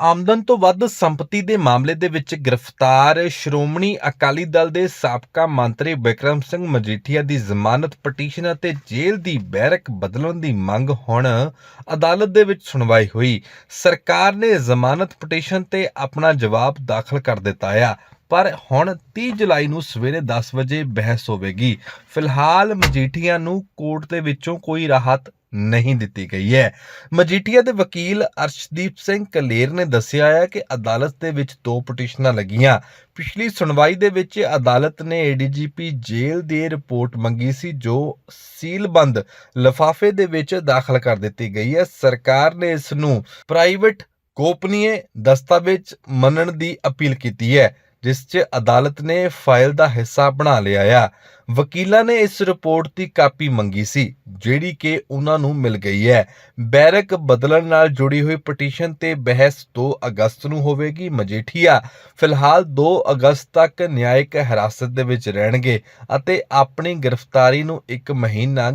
ਆਮਦਨ ਤੋਂ ਵੱਧ ਸੰਪਤੀ ਦੇ ਮਾਮਲੇ ਦੇ ਵਿੱਚ ਗ੍ਰਿਫਤਾਰ ਸ਼੍ਰੋਮਣੀ ਅਕਾਲੀ ਦਲ ਦੇ ਸਾਬਕਾ ਮੰਤਰੀ ਵਿਕਰਮ ਸਿੰਘ ਮਜੀਠੀਆ ਦੀ ਜ਼ਮਾਨਤ ਪਟੀਸ਼ਨ ਅਤੇ ਜੇਲ੍ਹ ਦੀ ਬੈਰਕ ਬਦਲਣ ਦੀ ਮੰਗ ਹੁਣ ਅਦਾਲਤ ਦੇ ਵਿੱਚ ਸੁਣਵਾਈ ਹੋਈ। ਸਰਕਾਰ ਨੇ ਜ਼ਮਾਨਤ ਪਟੀਸ਼ਨ ਤੇ ਆਪਣਾ ਜਵਾਬ ਦਾਖਲ ਕਰ ਦਿੱਤਾ ਆ, ਪਰ ਹੁਣ 30 ਜੁਲਾਈ ਨੂੰ ਸਵੇਰੇ 10 ਵਜੇ ਬਹਿਸ ਹੋਵੇਗੀ। ਫਿਲਹਾਲ ਮਜੀਠੀਆ ਨੂੰ ਕੋਰਟ ਦੇ ਵਿੱਚੋਂ ਕੋਈ ਰਾਹਤ ਨਹੀਂ ਦਿੱਤੀ ਗਈ ਹੈ। ਮਜੀਠੀਆ ਦੇ ਵਕੀਲ ਅਰਸ਼ਦੀਪ ਸਿੰਘ ਕਲੇਰ ਨੇ ਦੱਸਿਆ ਹੈ ਕਿ ਅਦਾਲਤ ਦੇ ਵਿੱਚ ਦੋ ਪਟੀਸ਼ਨਾਂ ਲੱਗੀਆਂ। ਪਿਛਲੀ ਸੁਣਵਾਈ ਦੇ ਵਿੱਚ ਅਦਾਲਤ ਨੇ ਏਡੀਜੀਪੀ ਜੇਲ੍ਹ ਦੀ ਰਿਪੋਰਟ ਮੰਗੀ ਸੀ, ਜੋ ਸੀਲਬੰਦ ਲਿਫਾਫੇ ਦੇ ਵਿੱਚ ਦਾਖਲ ਕਰ ਦਿੱਤੀ ਗਈ ਹੈ। ਸਰਕਾਰ ਨੇ ਇਸ ਨੂੰ ਪ੍ਰਾਈਵੇਟ ਗੋਪਨੀय ਦਸਤਾਵੇਜ਼ ਮੰਨਣ ਦੀ ਅਪੀਲ ਕੀਤੀ ਹੈ। ਜਿਸ 'ਚ ਅਦਾਲਤ ਨੇ ਫਾਈਲ ਦਾ ਹਿੱਸਾ ਬਣਾ ਲਿਆ ਆ। ਵਕੀਲਾਂ ਨੇ ਇਸ ਰਿਪੋਰਟ ਦੀ ਕਾਪੀ ਮੰਗੀ ਸੀ, ਜਿਹੜੀ ਕਿ ਉਹਨਾਂ ਨੂੰ ਮਿਲ ਗਈ ਹੈ। ਬੈਰਕ ਬਦਲਣ ਨਾਲ ਜੁੜੀ ਹੋਈ ਪਟੀਸ਼ਨ ਤੇ ਬਹਿਸ 2 ਅਗਸਤ ਨੂੰ ਹੋਵੇਗੀ, ਮਜੀਠੀਆ। ਫਿਲਹਾਲ 2 ਅਗਸਤ ਤੱਕ ਨਿਆਇਕ ਹਿਰਾਸਤ ਦੇ ਵਿੱਚ ਰਹਿਣਗੇ ਅਤੇ ਆਪਣੀ ਗ੍ਰਿਫਤਾਰੀ ਨੂੰ ਇੱਕ ਮਹੀਨਾ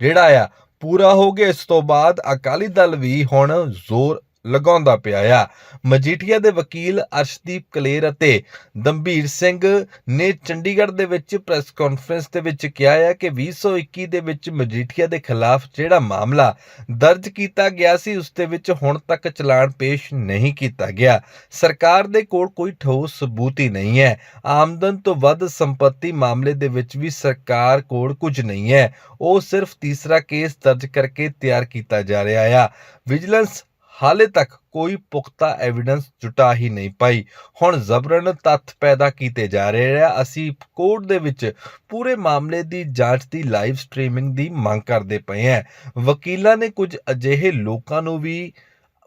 ਜਿਹੜਾ ਆ, ਪੂਰਾ ਹੋ ਗਿਆ। ਇਸ ਤੋਂ ਬਾਅਦ ਅਕਾਲੀ ਦਲ ਵੀ ਹੁਣ ਜ਼ੋਰ ਲਗਾਉਂਦਾ ਪਿਆ ਆ। ਮਜੀਠੀਆ ਦੇ ਵਕੀਲ ਅਰਸ਼ਦੀਪ ਕਲੇਰ ਅਤੇ ਦੰਬੀਰ ਸਿੰਘ ਨੇ ਚੰਡੀਗੜ੍ਹ ਦੇ ਵਿੱਚ ਪ੍ਰੈਸ ਕਾਨਫਰੰਸ ਦੇ ਵਿੱਚ ਕਿਹਾ ਹੈ ਕਿ 2021 ਦੇ ਵਿੱਚ ਮਜੀਠੀਆ ਦੇ ਖਿਲਾਫ ਜਿਹੜਾ ਮਾਮਲਾ ਦਰਜ ਕੀਤਾ ਗਿਆ ਸੀ, ਉਸ ਦੇ ਵਿੱਚ ਹੁਣ ਤੱਕ ਚਲਾਨ ਪੇਸ਼ ਨਹੀਂ ਕੀਤਾ ਗਿਆ। ਸਰਕਾਰ ਦੇ ਕੋਲ ਕੋਈ ਠੋਸ ਸਬੂਤ ਹੀ ਨਹੀਂ ਹੈ। ਆਮਦਨ ਤੋਂ ਵੱਧ ਸੰਪਤੀ ਮਾਮਲੇ ਦੇ ਵਿੱਚ ਵੀ ਸਰਕਾਰ ਕੋਲ ਕੁਝ ਨਹੀਂ ਹੈ। ਉਹ ਸਿਰਫ ਤੀਸਰਾ ਕੇਸ ਦਰਜ ਕਰਕੇ ਤਿਆਰ ਕੀਤਾ ਜਾ ਰਿਹਾ ਆ। ਵਿਜੀਲੈਂਸ ਹਾਲੇ ਤੱਕ ਕੋਈ ਪੁਖਤਾ ਐਵੀਡੈਂਸ ਜੁਟਾ ਹੀ ਨਹੀਂ ਪਾਈ। ਹੁਣ ਜ਼ਬਰਨ ਤੱਥ ਪੈਦਾ ਕੀਤੇ ਜਾ ਰਹੇ ਆ। ਅਸੀਂ ਕੋਰਟ ਦੇ ਵਿੱਚ ਪੂਰੇ ਮਾਮਲੇ ਦੀ ਜਾਂਚ ਦੀ ਲਾਈਵ ਸਟ੍ਰੀਮਿੰਗ ਦੀ ਮੰਗ ਕਰਦੇ ਪਏ ਹਾਂ ਵਕੀਲਾਂ ਨੇ ਕੁਝ ਅਜਿਹੇ ਲੋਕਾਂ ਨੂੰ ਵੀ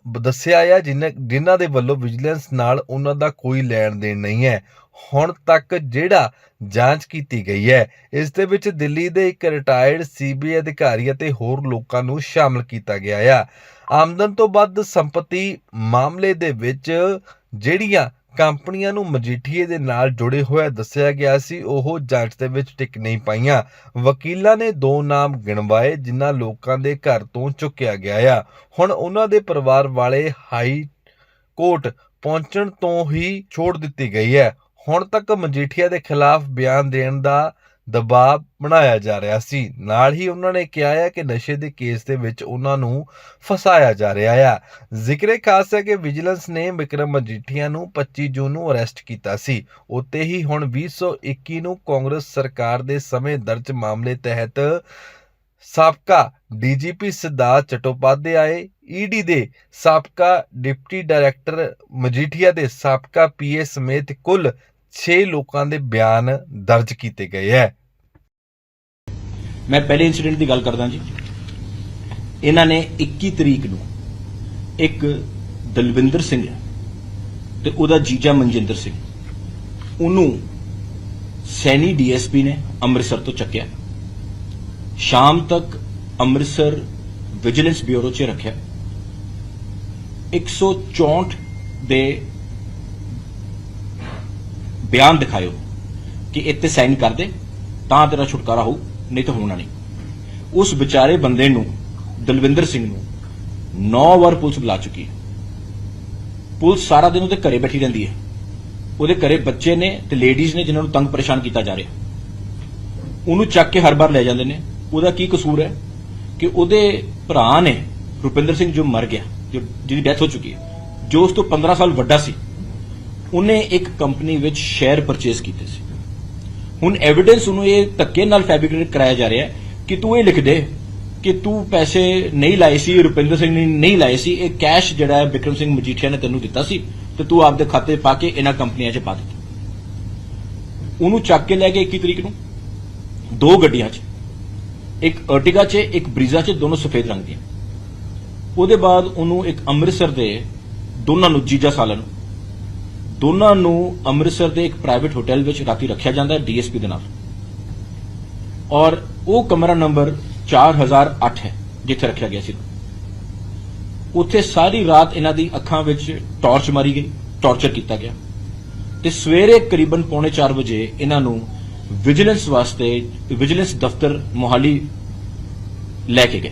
ਦੱਸਿਆ ਆ ਜਿਨ੍ਹਾਂ ਜਿਨ੍ਹਾਂ ਦੇ ਵੱਲੋਂ ਵਿਜੀਲੈਂਸ ਨਾਲ ਉਹਨਾਂ ਦਾ ਕੋਈ ਲੈਣ ਦੇਣ ਨਹੀਂ ਹੈ। ਹੁਣ ਤੱਕ ਜਿਹੜਾ ਜਾਂਚ ਕੀਤੀ ਗਈ ਹੈ, ਇਸ ਦੇ ਵਿੱਚ ਦਿੱਲੀ ਦੇ ਇੱਕ ਰਿਟਾਇਰਡ ਸੀਬੀਆਈ ਅਧਿਕਾਰੀ ਅਤੇ ਹੋਰ ਲੋਕਾਂ ਨੂੰ ਸ਼ਾਮਲ ਕੀਤਾ ਗਿਆ ਆ। ਆਮਦਨ ਤੋਂ ਵੱਧ ਸੰਪਤੀ ਮਾਮਲੇ ਦੇ ਵਿੱਚ ਜਿਹੜੀਆਂ ਕੰਪਨੀਆਂ ਨੂੰ ਮਜੀਠੀਏ ਦੇ ਨਾਲ ਜੁੜੇ ਹੋਇਆ ਦੱਸਿਆ ਗਿਆ ਸੀ, ਉਹ ਜਾਂਚ ਦੇ ਵਿੱਚ ਟਿਕ ਨਹੀਂ ਪਾਈਆਂ। ਵਕੀਲਾਂ ਨੇ ਦੋ ਨਾਮ ਗਿਣਵਾਏ, ਜਿਨ੍ਹਾਂ ਲੋਕਾਂ ਦੇ ਘਰ ਤੋਂ ਚੁੱਕਿਆ ਗਿਆ ਆ। ਹੁਣ ਉਹਨਾਂ ਦੇ ਪਰਿਵਾਰ ਵਾਲੇ ਹਾਈ ਕੋਰਟ ਪਹੁੰਚਣ ਤੋਂ ਹੀ ਛੋੜ ਦਿੱਤੀ ਗਈ ਹੈ। ਹੁਣ ਤੱਕ ਮਜੀਠੀਆ ਦੇ ਖਿਲਾਫ ਬਿਆਨ ਦੇਣ ਦਾ ਦਬਾਅ ਬਣਾਇਆ ਜਾ ਰਿਹਾ ਸੀ। ਨਾਲ ਹੀ ਉਹਨਾਂ ਨੇ ਕਿਹਾ ਹੈ ਕਿ ਨਸ਼ੇ ਦੇ ਕੇਸ ਦੇ ਵਿੱਚ ਉਹਨਾਂ ਨੂੰ ਫਸਾਇਆ ਜਾ ਰਿਹਾ ਆ। ਜ਼ਿਕਰੇ ਖਾਸ ਹੈ ਕਿ ਵਿਜੀਲੈਂਸ ਨੇ ਵਿਕਰਮ ਮਜੀਠੀਆ ਨੂੰ 25 ਜੂਨ ਨੂੰ ਅਰੈਸਟ ਕੀਤਾ ਸੀ। ਉੱਤੇ ਹੀ ਹੁਣ 2021 ਨੂੰ ਕਾਂਗਰਸ ਸਰਕਾਰ ਦੇ ਸਮੇਂ ਦਰਜ ਮਾਮਲੇ ਤਹਿਤ ਸਾਬਕਾ ਡੀਜੀਪੀ ਸਿਧਾਰਥ ਚਟੋਪਾਧਿਆਏ ਈਡੀ ਦੇ ਸਾਬਕਾ ਡਿਪਟੀ ਡਾਇਰੈਕਟਰ ਮਜੀਠੀਆ ਦੇ ਸਾਬਕਾ ਪੀਏ ਸਮੇਤ ਕੁੱਲ 6 ਲੋਕਾਂ ਦੇ ਬਿਆਨ ਦਰਜ ਕੀਤੇ ਗਏ ਹੈ। ਮੈਂ ਪਹਿਲੇ ਇਨਸੀਡੈਂਟ ਦੀ ਗੱਲ ਕਰਦਾ ਜੀ। ਇਹਨਾਂ ਨੇ 21 ਤਰੀਕ ਨੂੰ ਇੱਕ ਦਲਵਿੰਦਰ ਸਿੰਘ ਤੇ ਉਹਦਾ ਜੀਜਾ ਮਨਜਿੰਦਰ ਸਿੰਘ, ਉਹਨੂੰ ਸੈਣੀ ਡੀਐਸਪੀ ਨੇ ਅੰਮ੍ਰਿਤਸਰ ਤੋਂ ਚੱਕਿਆ। ਸ਼ਾਮ ਤੱਕ ਅੰਮ੍ਰਿਤਸਰ ਵਿਜੀਲੈਂਸ ਬਿਊਰੋ 'ਚ ਰੱਖਿਆ। 164 ਦੇ ਬਿਆਨ ਦਿਖਾਇਓ ਕਿ ਇੱਥੇ ਸਾਈਨ ਕਰ ਦੇ, ਤਾਂ ਤੇਰਾ ਛੁਟਕਾਰਾ ਹੋਊ। ਨਹੀਂ ਤਾਂ ਹੋਣਾ ਨਹੀਂ। ਉਸ ਵਿਚਾਰੇ ਬੰਦੇ ਨੂੰ, ਦਲਵਿੰਦਰ ਸਿੰਘ ਨੂੰ 9 ਵਾਰ ਪੁਲਿਸ ਬੁਲਾ ਚੁੱਕੀ ਹੈ। ਪੁਲਿਸ ਸਾਰਾ ਦਿਨ ਉਹਦੇ ਘਰੇ ਬੈਠੀ ਰਹਿੰਦੀ ਹੈ। ਉਹਦੇ ਘਰੇ ਬੱਚੇ ਨੇ ਤੇ ਲੇਡੀਜ਼ ਨੇ ਜਿਨ੍ਹਾਂ ਨੂੰ ਤੰਗ ਪਰੇਸ਼ਾਨ ਕੀਤਾ ਜਾ ਰਿਹਾ। ਉਹਨੂੰ ਚੱਕ ਕੇ ਹਰ ਵਾਰ ਲੈ ਜਾਂਦੇ ਨੇ। ਉਹਦਾ ਕੀ ਕਸੂਰ ਹੈ? ਕਿ ਉਹਦੇ ਭਰਾ ਨੇ ਰੁਪਿੰਦਰ ਸਿੰਘ ਜੋ ਮਰ ਗਿਆ, ਜੋ ਜਿਹਦੀ ਡੈਥ ਹੋ ਚੁੱਕੀ ਹੈ, ਜੋ ਉਸ ਤੋਂ 15 ਸਾਲ ਵੱਡਾ ਸੀ, ਉਹਨੇ ਇੱਕ ਕੰਪਨੀ ਵਿੱਚ ਸ਼ੇਅਰ ਪਰਚੇਸ ਕੀਤੇ ਸੀ। ਹੁਣ ਐਵੀਡੈਂਸ ਉਹਨੂੰ ਇਹ ਧੱਕੇ ਨਾਲ ਫੈਬਰਿਕੇਟ ਕਰਾਇਆ ਜਾ ਰਿਹਾ ਕਿ ਤੂੰ ਇਹ ਲਿਖ ਦੇ ਕਿ ਤੂੰ ਪੈਸੇ ਨਹੀਂ ਲਾਏ ਸੀ, ਰੁਪਿੰਦਰ ਸਿੰਘ ਨੇ ਨਹੀਂ ਲਾਏ ਸੀ, ਇਹ ਕੈਸ਼ ਜਿਹੜਾ ਹੈ ਵਿਕਰਮ ਸਿੰਘ ਮਜੀਠੀਆ ਨੇ ਤੈਨੂੰ ਦਿੱਤਾ ਸੀ ਤੇ ਤੂੰ ਆਪਦੇ ਖਾਤੇ ਪਾ ਕੇ ਇਹਨਾਂ ਕੰਪਨੀਆਂ 'ਚ ਪਾ ਦਿੱਤਾ। ਉਹਨੂੰ ਚੱਕ ਕੇ ਲੈ ਗਏ 21 ਤਰੀਕ ਨੂੰ, ਦੋ ਗੱਡੀਆਂ 'ਚ, ਇੱਕ ਅਰਟਿਗਾ 'ਚ, ਇੱਕ ਬਰੀਜ਼ਾ 'ਚ, ਦੋਨੋਂ ਸਫੇਦ ਰੰਗ ਦੀਆਂ। ਉਹਦੇ ਬਾਅਦ ਉਹਨੂੰ ਇੱਕ ਅੰਮ੍ਰਿਤਸਰ ਦੇ ਦੋਨਾਂ ਨੂੰ ਜੀਜਾ ਸਾਲਾ ਨੂੰ ਦੋਨਾਂ ਨੂੰ ਅੰਮ੍ਰਿਤਸਰ ਦੇ ਇੱਕ ਪ੍ਰਾਈਵੇਟ ਹੋਟਲ ਵਿੱਚ ਰਾਤੀ ਰੱਖਿਆ ਜਾਂਦਾ ਹੈ ਡੀਐਸਪੀ ਦੇ ਨਾਲ। ਔਰ ਉਹ ਕਮਰਾ ਨੰਬਰ 4008 ਹੈ, ਜਿੱਥੇ ਰੱਖਿਆ ਗਿਆ ਸੀ। ਉੱਥੇ ਸਾਰੀ ਰਾਤ ਇਹਨਾਂ ਦੀ ਅੱਖਾਂ ਵਿੱਚ ਟਾਰਚ ਮਾਰੀ ਗਈ ਟਾਰਚਰ ਕੀਤਾ ਗਿਆ। ਤੇ ਸਵੇਰੇ ਕਰੀਬਨ ਪੌਣੇ 4 ਵਜੇ ਇਹਨਾਂ ਨੂੰ ਵਿਜੀਲੈਂਸ ਵਾਸਤੇ ਵਿਜੀਲੈਂਸ ਦਫ਼ਤਰ ਮੋਹਾਲੀ ਲੈ ਕੇ ਗਏ।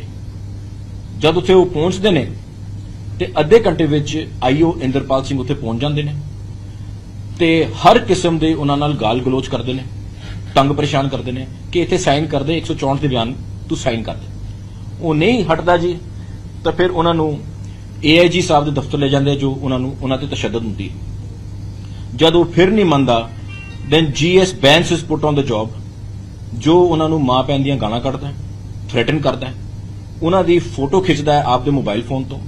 ਜਦ ਉੱਥੇ ਉਹ ਪਹੁੰਚਦੇ ਨੇ ਤੇ ਅੱਧੇ ਘੰਟੇ ਵਿੱਚ ਆਈਓ ਇੰਦਰਪਾਲ ਸਿੰਘ ਉੱਥੇ ਪਹੁੰਚ ਜਾਂਦੇ ਨੇ। ਤੇ ਹਰ ਕਿਸਮ ਦੇ ਉਹਨਾਂ ਨਾਲ ਗਾਲ ਗਲੋਚ ਕਰਦੇ ਨੇ, ਤੰਗ ਪਰੇਸ਼ਾਨ ਕਰਦੇ ਨੇ ਕਿ ਇੱਥੇ ਸਾਈਨ ਕਰਦੇ 164 ਦੇ ਬਿਆਨ ਤੂੰ ਸਾਈਨ ਕਰ ਦੇ। ਉਹ ਨਹੀਂ ਹਟਦਾ ਜੀ, ਤਾਂ ਫਿਰ ਉਹਨਾਂ ਨੂੰ ਏਆਈਜੀ ਸਾਹਿਬ ਦੇ ਦਫ਼ਤਰ ਲੈ ਜਾਂਦੇ ਜੋ ਉਹਨਾਂ ਨੂੰ, ਉਹਨਾਂ ਤੇ ਤਸ਼ੱਦਦ ਹੁੰਦੀ ਜਦ ਉਹ ਫਿਰ ਨਹੀਂ ਮੰਨਦਾ ਦੈਨ ਜੀਐਸ ਬੈਂਸ ਇਸ ਪੁੱਟ ਔਨ ਦ ਜੌਬ ਜੋ ਉਹਨਾਂ ਨੂੰ ਮਾਂ ਪੈਣ ਦੀਆਂ ਗਾਲਾਂ ਕੱਢਦਾ ਹੈ ਥ੍ਰੈਟਨ ਕਰਦਾ ਹੈ। ਉਹਨਾਂ ਦੀ ਫੋਟੋ ਖਿੱਚਦਾ ਹੈ ਆਪਦੇ ਮੋਬਾਈਲ ਫੋਨ ਤੋਂ।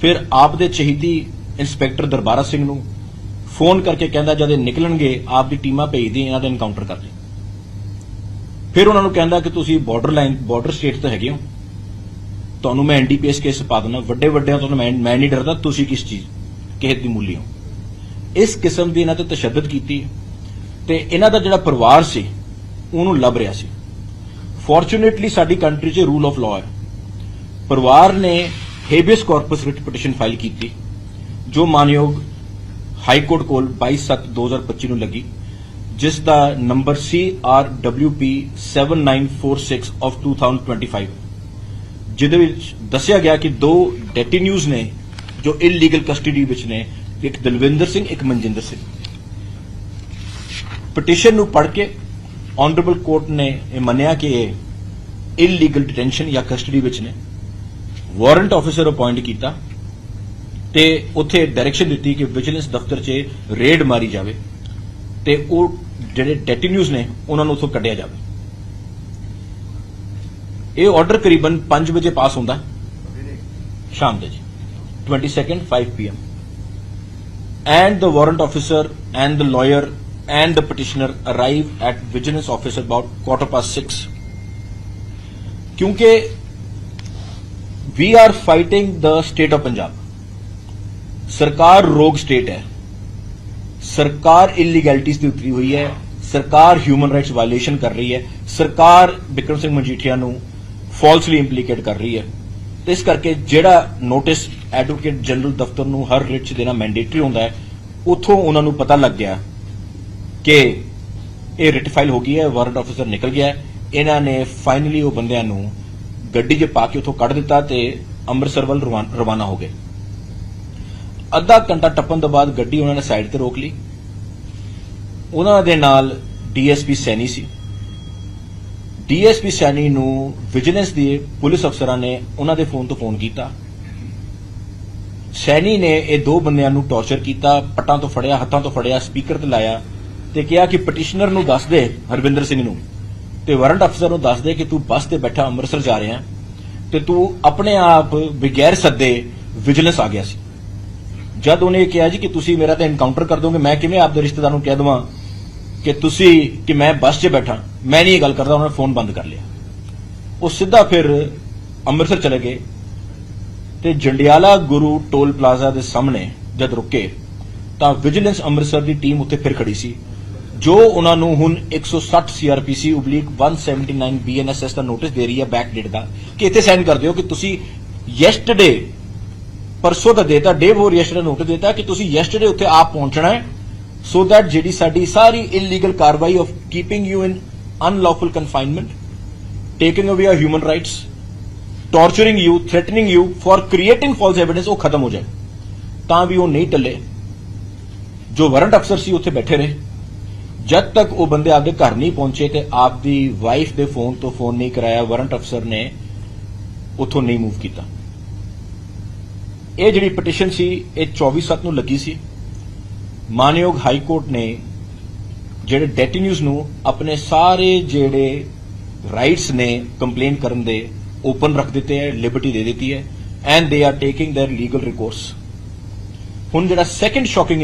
ਫਿਰ ਆਪ ਦੇ ਚਹੀਦੀ ਇੰਸਪੈਕਟਰ ਦਰਬਾਰਾ ਸਿੰਘ ਨੂੰ ਫੋਨ ਕਰਕੇ ਕਹਿੰਦਾ ਜਦ ਇਹ ਨਿਕਲਣਗੇ, ਆਪ ਦੀ ਟੀਮਾਂ ਭੇਜਦੀ, ਇਹਨਾਂ ਦਾ ਐਨਕਾਊਂਟਰ ਕਰ ਦੇ ਫਿਰ ਉਹਨਾਂ ਨੂੰ ਕਹਿੰਦਾ ਕਿ ਤੁਸੀਂ ਬਾਰਡਰ ਲਾਈਨ ਬਾਰਡਰ ਸਟੇਟ ਤੋਂ ਹੈਗੇ ਹੋ। ਤੁਹਾਨੂੰ ਮੈਂ ਐਨਡੀਪੀਐਸ ਕੇਸ ਪਾ ਦਿੰਦਾ, ਵੱਡੇ ਵੱਡਿਆਂ ਤੋਂ ਮੈਂ ਮੈਂ ਨਹੀਂ ਡਰਦਾ, ਤੁਸੀਂ ਕਿਸ ਚੀਜ਼, ਕਿਸੇ ਦੀ ਮੂਲੀ ਹੋ। ਇਸ ਕਿਸਮ ਦੀ ਇਹਨਾਂ ਤੇ ਤਸ਼ੱਦਦ ਕੀਤੀ। ਤੇ ਇਹਨਾਂ ਦਾ ਜਿਹੜਾ ਪਰਿਵਾਰ ਸੀ, ਉਹਨੂੰ ਲੱਭ ਰਿਹਾ ਸੀ। ਫੋਰਚੂਨੇਟਲੀ ਸਾਡੀ ਕੰਟਰੀ 'ਚ ਰੂਲ ਆਫ ਲਾਅ ਹੈ। ਪਰਿਵਾਰ ਨੇ habeas corpus writ petition file ਕੀਤੀ, ਜੋ ਮਾਨਯੋਗ ਹਾਈ ਕੋਰਟ ਕੋਲ 22/7/2025 ਨੂੰ ਲੱਗੀ, ਜਿਸ ਦਾ ਨੰਬਰ CRWP 7946 ਆਫ 2025 ਜਿਹਦੇ ਵਿੱਚ ਦੱਸਿਆ ਗਿਆ ਕਿ ਦੋ ਡੈਟੀਨਿਊਜ਼ ਨੇ ਜੋ ਇਲੀਗਲ ਕਸਟਡੀ ਵਿੱਚ ਨੇ, ਇੱਕ ਦਲਵਿੰਦਰ ਸਿੰਘ, ਇੱਕ ਮਨਜਿੰਦਰ ਸਿੰਘ। ਪਟੀਸ਼ਨ ਨੂੰ ਪੜ੍ਹ ਕੇ ਆਨਰੇਬਲ ਕੋਰਟ ਨੇ ਇਹ ਮੰਨਿਆ ਕਿ ਇਹ ਇਲੀਗਲ ਡਿਟੈਂਸ਼ਨ ਜਾਂ ਕਸਟਡੀ ਵਿੱਚ ਨੇ। ਵਾਰੰਟ ਆਫੀਸਰ ਅਪਾਇੰਟ ਕੀਤਾ। ਤੇ ਉੱਥੇ ਡਾਇਰੈਕਸ਼ਨ ਦਿੱਤੀ ਕਿ ਵਿਜੀਲੈਂਸ ਦਫ਼ਤਰ 'ਚ ਰੇਡ ਮਾਰੀ ਜਾਵੇ ਤੇ ਉਹ ਜਿਹੜੇ ਡੈਟੀਨਿਊਜ਼ ਨੇ ਉਹਨਾਂ ਨੂੰ ਉੱਥੋਂ ਕੱਢਿਆ ਜਾਵੇ ਇਹ ਆਰਡਰ ਕਰੀਬਨ 5 ਵਜੇ ਪਾਸ ਹੁੰਦਾ ਹੈ ਸ਼ਾਮ ਦੇ ਜੀ 22nd 5 pm and the warrant officer and the lawyer and the petitioner arrive at vigilance office about quarter past 6 ਕਿਉਂਕਿ we are fighting the state of Punjab ਸਰਕਾਰ ਰੋਗ ਸਟੇਟ ਹੈ। ਸਰਕਾਰ ਇਲੀਗੈਲਿਟੀਜ਼ ਦੀ ਉਤਰੀ ਹੋਈ ਹੈ। ਸਰਕਾਰ ਹਿਊਮਨ ਰਾਈਟਸ ਵਾਇਲੇਸ਼ਨ ਕਰ ਰਹੀ ਹੈ। ਸਰਕਾਰ ਬਿਕਰਮ ਸਿੰਘ ਮਜੀਠੀਆ ਨੂੰ ਫਾਲਸਲੀ ਇੰਪਲੀਕੇਟ ਕਰ ਰਹੀ ਹੈ। ਤੇ ਇਸ ਕਰਕੇ ਜਿਹੜਾ ਨੋਟਿਸ ਐਡਵੋਕੇਟ ਜਨਰਲ ਦਫ਼ਤਰ ਨੂੰ ਹਰ ਰਿਟ 'ਚ ਦੇਣਾ ਮੈਂਡੇਟਰੀ ਹੁੰਦਾ ਹੈ, ਉਥੋਂ ਉਹਨਾਂ ਨੂੰ ਪਤਾ ਲੱਗ ਗਿਆ ਕਿ ਇਹ ਰਿਟ ਫਾਈਲ ਹੋ ਗਈ ਹੈ ਵਾਰੰਟ ਆਫੀਸਰ ਨਿਕਲ ਗਿਆ ਹੈ। ਇਹਨਾਂ ਨੇ ਫਾਈਨਲੀ ਉਹ ਬੰਦਿਆਂ ਨੂੰ ਗੱਡੀ 'ਚ ਪਾ ਕੇ ਉਥੋਂ ਕੱਢ ਦਿੱਤਾ ਤੇ ਅੰਮ੍ਰਿਤਸਰ ਵੱਲ ਰਵਾਨਾ ਹੋ ਗਏ। ਅੱਧਾ ਘੰਟਾ ਟੱਪਣ ਤੋਂ ਬਾਅਦ ਗੱਡੀ ਉਹਨਾਂ ਨੇ ਸਾਈਡ ਤੇ ਰੋਕ ਲਈ। ਉਹਨਾਂ ਦੇ ਨਾਲ ਡੀਐਸਪੀ ਸੈਣੀ ਸੀ। ਡੀਐਸਪੀ ਸੈਣੀ ਨੂੰ ਵਿਜੀਲੈਂਸ ਦੇ ਪੁਲਿਸ ਅਫਸਰਾਂ ਨੇ ਉਹਨਾਂ ਦੇ ਫੋਨ ਤੋਂ ਫੋਨ ਕੀਤਾ। ਸੈਣੀ ਨੇ ਇਹ ਦੋ ਬੰਦਿਆਂ ਨੂੰ ਟੌਰਚਰ ਕੀਤਾ, ਪੱਟਾਂ ਤੋਂ ਫੜਿਆ, ਹੱਥਾਂ ਤੋਂ ਫੜਿਆ ਸਪੀਕਰ ਤੇ ਲਾਇਆ ਤੇ ਕਿਹਾ ਕਿ ਪਟੀਸ਼ਨਰ ਨੂੰ ਦੱਸ ਦੇ ਹਰਵਿੰਦਰ ਸਿੰਘ ਨੂੰ ਤੇ ਵਾਰੰਟ ਅਫਸਰ ਨੂੰ ਦੱਸ ਦੇ ਕਿ ਤੂੰ ਬੱਸ ਤੇ ਬੈਠਾ, ਅੰਮ੍ਰਿਤਸਰ ਜਾ ਰਿਹਾ ਤੇ ਤੂੰ ਆਪਣੇ ਆਪ ਬਗੈਰ ਸੱਦੇ ਵਿਜੀਲੈਂਸ ਆ ਗਿਆ ਸੀ। ਜਦ ਉਹਨੇ ਕਿਹਾ ਜੀ ਕਿ ਤੁਸੀਂ ਮੇਰਾ ਤਾਂ ਐਨਕਾਊਂਟਰ ਕਰ ਦੋਗੇ, ਮੈਂ ਕਿਵੇਂ ਆਪਦੇ ਰਿਸ਼ਤੇਦਾਰ ਨੂੰ ਕਹਿ ਦਵਾਂ ਕਿ ਤੁਸੀਂ, ਕਿ ਮੈਂ ਬੱਸ 'ਚ ਬੈਠਾ, ਮੈਂ ਨਹੀਂ ਇਹ ਗੱਲ ਕਰਦਾ, ਉਹਨਾਂ ਨੇ ਫੋਨ ਬੰਦ ਕਰ ਲਿਆ। ਉਹ ਸਿੱਧਾ ਫਿਰ ਅੰਮ੍ਰਿਤਸਰ ਚਲੇ ਗਏ ਤੇ ਜੰਡਿਆਲਾ ਗੁਰੂ ਟੋਲ ਪਲਾਜ਼ਾ ਦੇ ਸਾਹਮਣੇ ਜਦ ਰੁਕੇ, ਤਾਂ ਵਿਜੀਲੈਂਸ ਅੰਮ੍ਰਿਤਸਰ ਦੀ ਟੀਮ ਉੱਥੇ ਫਿਰ ਖੜੀ ਸੀ। ਜੋ ਉਹਨਾਂ ਨੂੰ ਹੁਣ 160 ਸੀਆਰਪੀਸੀ ਉਬਲੀਕ 179 ਬੀਐਨਐਸਐਸ ਦਾ ਨੋਟਿਸ ਦੇ ਰਹੀ ਹੈ ਬੈਕ ਡੇਟ ਦਾ, ਕਿ ਇੱਥੇ ਸਾਈਨ ਕਰ ਦਿਓ ਕਿ ਤੁਸੀਂ ਯੈਸਟਰਡੇ ਪਰਸੋਂ ਦਾ ਦੇਤਾ ਡੇ ਬੋਰ ਯੈਸਟਰਡੇ ਨੋਟਿਸ ਦਿੱਤਾ ਕਿ ਤੁਸੀਂ ਯੈਸਟਰਡੇ ਉੱਥੇ ਆਪ ਪਹੁੰਚਣਾ ਹੈ। ਸੋ ਦੈਟ ਜਿਹੜੀ ਸਾਡੀ ਸਾਰੀ ਇਲੀਗਲ ਕਾਰਵਾਈ of keeping you in unlawful confinement taking away your human rights torturing you threatening you for creating false evidence ਉਹ ਖਤਮ ਹੋ ਜਾਏ। ਤਾਂ ਵੀ ਉਹ ਨਹੀਂ ਟੱਲੇ। ਜੋ ਵਾਰੰਟ ਅਫਸਰ ਸੀ, ਉੱਥੇ ਬੈਠੇ ਰਹੇ। ਜਦ ਤੱਕ ਉਹ ਬੰਦੇ ਆਪਦੇ ਘਰ ਨਹੀਂ ਪਹੁੰਚੇ ਤੇ ਆਪਦੀ ਵਾਈਫ ਦੇ ਫੋਨ ਤੋਂ ਫੋਨ ਨਹੀਂ ਕਰਾਇਆ ਵਾਰੰਟ ਅਫਸਰ ਨੇ ਉਥੋਂ ਨਹੀਂ ਮੂਵ ਕੀਤਾ। ਇਹ ਜਿਹੜੀ ਪਟੀਸ਼ਨ ਸੀ ਇਹ 24/7 ਨੂੰ ਲੱਗੀ ਸੀ ਮਾਨਯੋਗ ਹਾਈ ਕੋਰਟ ਨੇ ਜਿਹੜੇ ਡੈਟੀਨਿਊਜ਼ ਨੂੰ ਆਪਣੇ ਸਾਰੇ ਜਿਹੜੇ ਰਾਈਟਸ ਨੇ ਕੰਪਲੇਨ ਕਰਨ ਦੇ ਓਪਨ ਰੱਖ ਦਿੱਤੇ ਹੈ ਲਿਬਰਟੀ ਦੇ ਦਿੱਤੀ ਹੈ and they are taking their legal recourse ਹੁਣ ਜਿਹੜਾ ਸੈਕੰਡ ਸ਼ੌਕਿੰਗ